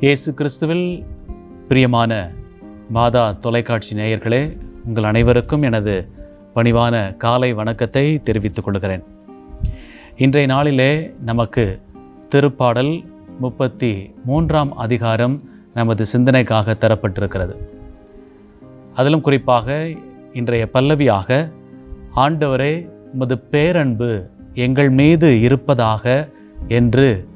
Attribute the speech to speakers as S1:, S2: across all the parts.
S1: இயேசு கிறிஸ்துவில் பிரியமான மாதா தொலைக்காட்சி நேயர்களே உங்கள் அனைவருக்கும் எனது பணிவான காலை வணக்கத்தை தெரிவித்துக் கொள்கிறேன். இன்றைய நாளிலே நமக்கு திருப்பாடல் முப்பத்தி மூன்றாம் அதிகாரம் நமது சிந்தனைக்காக தரப்பட்டிருக்கிறது. அதிலும் குறிப்பாக இன்றைய பல்லவியாக ஆண்டவரே உமது பேரன்பு எங்கள் மீது இருப்பதாக என்று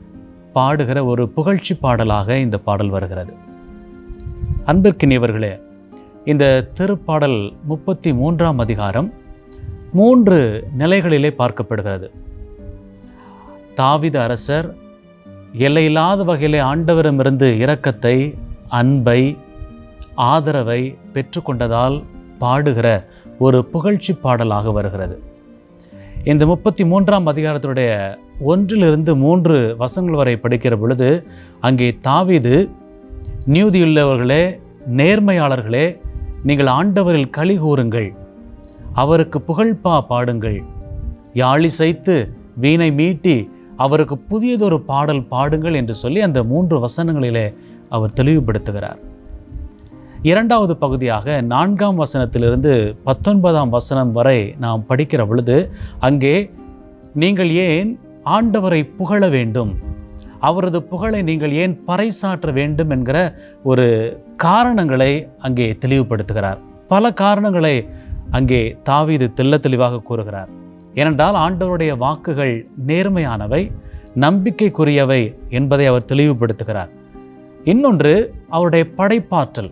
S1: பாடுகிற ஒரு புகழ்ச்சி பாடலாக இந்த பாடல் வருகிறது. அன்பிற்கினியவர்களே இந்த திருப்பாடல் முப்பத்தி மூன்றாம் அதிகாரம் மூன்று நிலைகளிலே பார்க்கப்படுகிறது. தாவித அரசர் எல்லையில்லாத வகையிலே ஆண்டவரிடமிருந்து இரக்கத்தை அன்பை ஆதரவை பெற்றுக்கொண்டதால் பாடுகிற ஒரு புகழ்ச்சி பாடலாக வருகிறது. இந்த முப்பத்தி மூன்றாம் அதிகாரத்தினுடைய ஒன்றிலிருந்து மூன்று வசங்கள் வரை படிக்கிற பொழுது அங்கே தாவிது நியூதியுள்ளவர்களே நேர்மையாளர்களே நீங்கள் ஆண்டவரில் களி கூறுங்கள் அவருக்கு புகழ்பா பாடுங்கள். யாழி சைத்து வீணை மீட்டி அவருக்கு புதியதொரு பாடல் பாடுங்கள் என்று சொல்லி அந்த மூன்று வசனங்களிலே அவர் தெளிவுபடுத்துகிறார். இரண்டாவது பகுதியாக நான்காம் வசனத்திலிருந்து பத்தொன்பதாம் வசனம் வரை நாம் படிக்கிற பொழுது அங்கே நீங்கள் ஏன் ஆண்டவரை புகழ வேண்டும்? அவரது புகழை நீங்கள் ஏன் பறைசாற்ற வேண்டும் என்கிற ஒரு காரணங்களை அங்கே தெளிவுபடுத்துகிறார். பல காரணங்களை அங்கே தாவீது தெல்ல தெளிவாக கூறுகிறார். ஏனென்றால் ஆண்டவருடைய வாக்குகள் நேர்மையானவை நம்பிக்கைக்குரியவை என்பதை அவர் தெளிவுபடுத்துகிறார். இன்னொன்று அவருடைய படைப்பாற்றல்.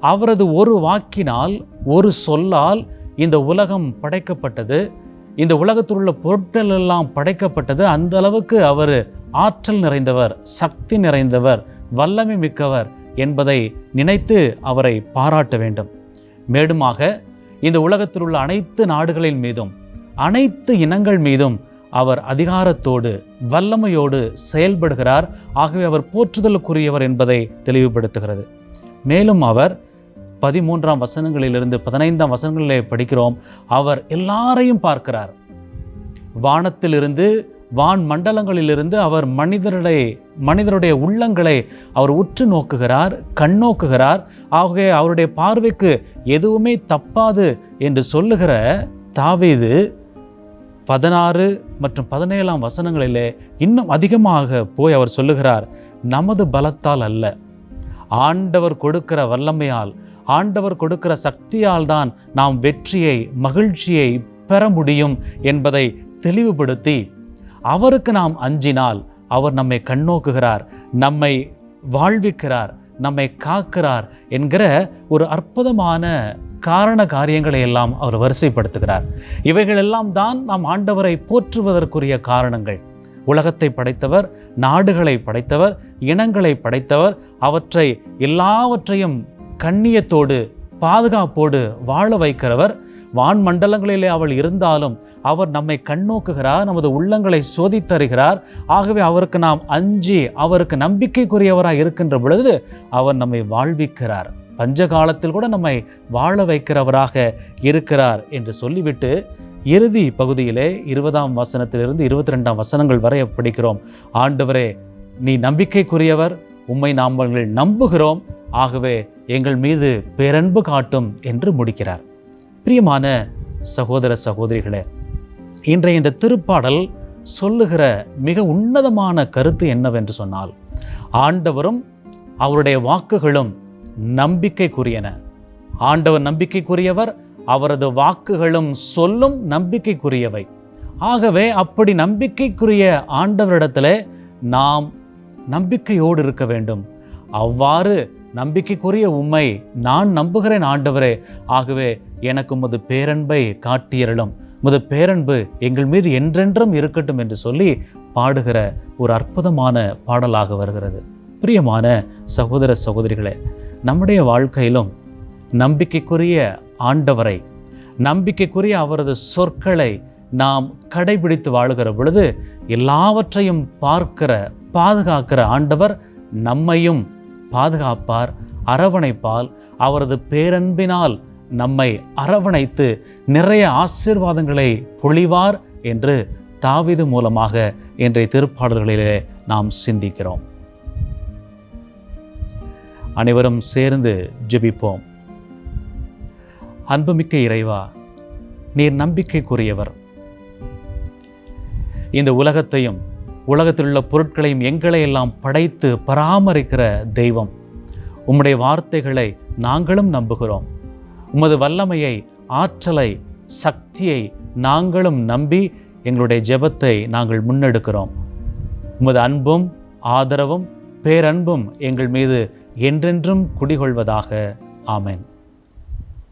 S1: அவரது ஒரு வாக்கினால் ஒரு சொல்லால் இந்த உலகம் படைக்கப்பட்டது. இந்த உலகத்தில் உள்ள பொருட்கள் எல்லாம் படைக்கப்பட்டது. அந்த அளவுக்கு அவர் ஆற்றல் நிறைந்தவர் சக்தி நிறைந்தவர் வல்லமை மிக்கவர் என்பதை நினைத்து அவரை பாராட்ட வேண்டும். மேடுமாக இந்த உலகத்தில் உள்ள அனைத்து நாடுகளின் மீதும் அனைத்து இனங்கள் மீதும் அவர் அதிகாரத்தோடு வல்லமையோடு செயல்படுகிறார். ஆகவே அவர் போற்றுதலுக்குரியவர் என்பதை தெளிவுபடுத்துகிறது. மேலும் அவர் பதிமூன்றாம் வசனங்களிலிருந்து பதினைந்தாம் வசனங்களிலே படிக்கிறோம். அவர் எல்லாரையும் பார்க்கிறார். வானத்திலிருந்து வான் மண்டலங்களிலிருந்து அவர் மனிதருடைய மனிதருடைய உள்ளங்களை அவர் உற்று நோக்குகிறார் கண்ணோக்குகிறார் ஆகவே அவருடைய பார்வைக்கு எதுவுமே தப்பாது என்று சொல்லுகிற தாவீது பதினாறு மற்றும் பதினேழாம் வசனங்களிலே இன்னும் அதிகமாக போய் அவர் சொல்லுகிறார் நமது பலத்தால் அல்ல. ஆண்டவர் கொடுக்கிற வல்லமையால் ஆண்டவர் கொடுக்கிற சக்தியால் தான் நாம் வெற்றியை மகிழ்ச்சியை பெற முடியும் என்பதை தெளிவுபடுத்தி அவருக்கு நாம் அஞ்சினால் அவர் நம்மை கண்ணோக்குகிறார் நம்மை வாழ்விக்கிறார் நம்மை காக்கிறார் என்கிற ஒரு அற்புதமான காரண காரியங்களை எல்லாம் அவர் வரிசைப்படுத்துகிறார். இவைகளெல்லாம் தான் நாம் ஆண்டவரை போற்றுவதற்குரிய காரணங்கள். உலகத்தை படைத்தவர் நாடுகளை படைத்தவர் இனங்களை படைத்தவர் அவற்றை எல்லாவற்றையும் கண்ணியத்தோடு பாதுகாப்போடு வாழ வைக்கிறவர். வான் மண்டலங்களிலே அவள் இருந்தாலும் அவர் நம்மை கண்ணோக்குகிறார் நமது உள்ளங்களை சோதித்தருகிறார் ஆகவே அவருக்கு நாம் அஞ்சி அவருக்கு நம்பிக்கைக்குரியவராக இருக்கின்ற பொழுது அவர் நம்மை வாழ்விக்கிறார். பஞ்ச காலத்தில் கூட நம்மை வாழ வைக்கிறவராக இருக்கிறார் என்று சொல்லிவிட்டு இறுதி பகுதியிலே இருபதாம் வசனத்திலிருந்து இருபத்தி ரெண்டாம் வசனங்கள் வரை படிக்கிறோம். ஆண்டவரே நீ நம்பிக்கைக்குரியவர் உம்மை நாங்கள் நம்புகிறோம். ஆகவே எங்கள் மீது பேரன்பு காட்டும் என்று முடிக்கிறார். பிரியமான சகோதர சகோதரிகளே இன்றைய இந்த திருப்பாடல் சொல்லுகிற மிக உன்னதமான கருத்து என்னவென்று சொன்னால் ஆண்டவரும் அவருடைய வாக்குகளும் நம்பிக்கைக்குரியன. ஆண்டவர் நம்பிக்கைக்குரியவர் அவரது வாக்குகளும் சொல்லும் நம்பிக்கைக்குரியவை. ஆகவே அப்படி நம்பிக்கைக்குரிய ஆண்டவரிடத்தில் நாம் நம்பிக்கையோடு இருக்க வேண்டும். அவ்வாறு நம்பிக்கைக்குரிய உம்மை நான் நம்புகிறேன் ஆண்டவரே. ஆகவே எனக்கு உமது பேரன்பை காட்டியறலும் உமது பேரன்பு எங்கள் மீது என்றென்றும் இருக்கட்டும் என்று சொல்லி பாடுகிற ஒரு அற்புதமான பாடலாக வருகிறது. பிரியமான சகோதர சகோதரிகளே நம்முடைய வாழ்க்கையிலும் நம்பிக்கைக்குரிய ஆண்டவரை நம்பிக்கைக்குரிய அவரது சொற்களை நாம் கடைபிடித்து வாழுகிற பொழுது எல்லாவற்றையும் பார்க்கிற பாதுகாக்கிற ஆண்டவர் நம்மையும் பாதுகாப்பார் அரவணைப்பால் அவரது பேரன்பினால் நம்மை அரவணைத்து நிறைய ஆசீர்வாதங்களை பொழிவார் என்று தாவிது மூலமாக இன்றைய திருப்பாடல்களிலே நாம் சிந்திக்கிறோம். அனைவரும் சேர்ந்து ஜெபிப்போம். அன்புமிக்க இறைவா நீர் நம்பிக்கைக்குரியவர். இந்த உலகத்தையும் உலகத்தில் உள்ள பொருட்களையும் எங்களை எல்லாம் படைத்து பராமரிக்கிற தெய்வம். உம்முடைய வார்த்தைகளை நாங்களும் நம்புகிறோம். உமது வல்லமையை ஆற்றலை சக்தியை நாங்களும் நம்பி எங்களுடைய ஜெபத்தை நாங்கள் முன்னெடுக்கிறோம். உமது அன்பும் ஆதரவும் பேரன்பும் எங்கள் மீது என்றென்றும் குடிகொள்வதாக. ஆமென்.